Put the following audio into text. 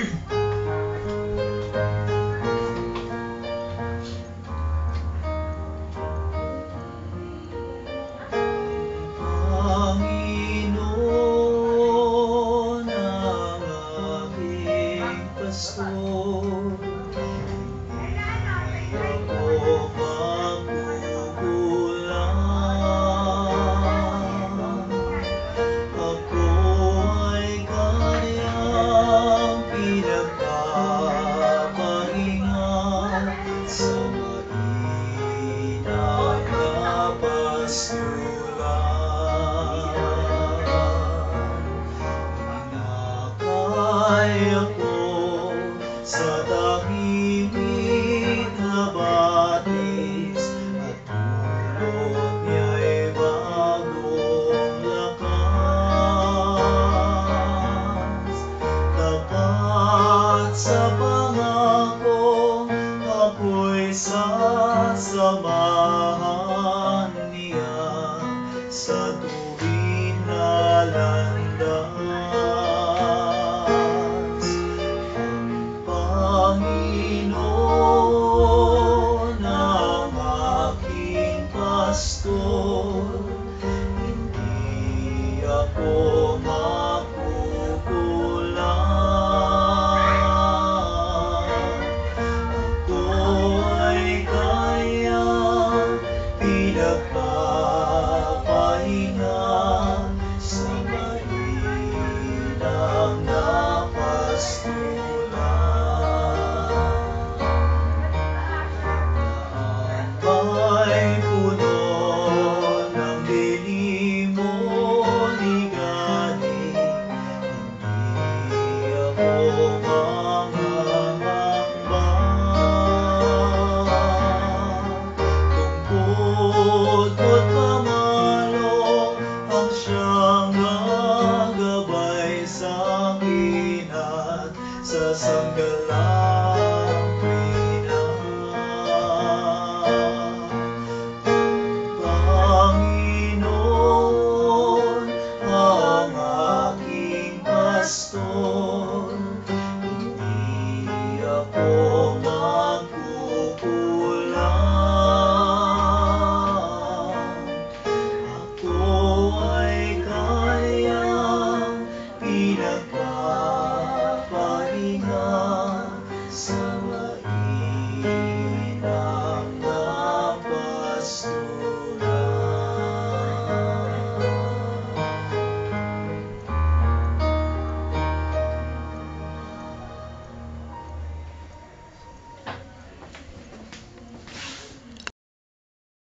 Panginoon sa pangako, ako'y sasamahan sa tuwing sa sanggalang pinahal. Panginoon, ang aking pastor, hindi ako magkukulang. Ako ay kaya pinagpahal.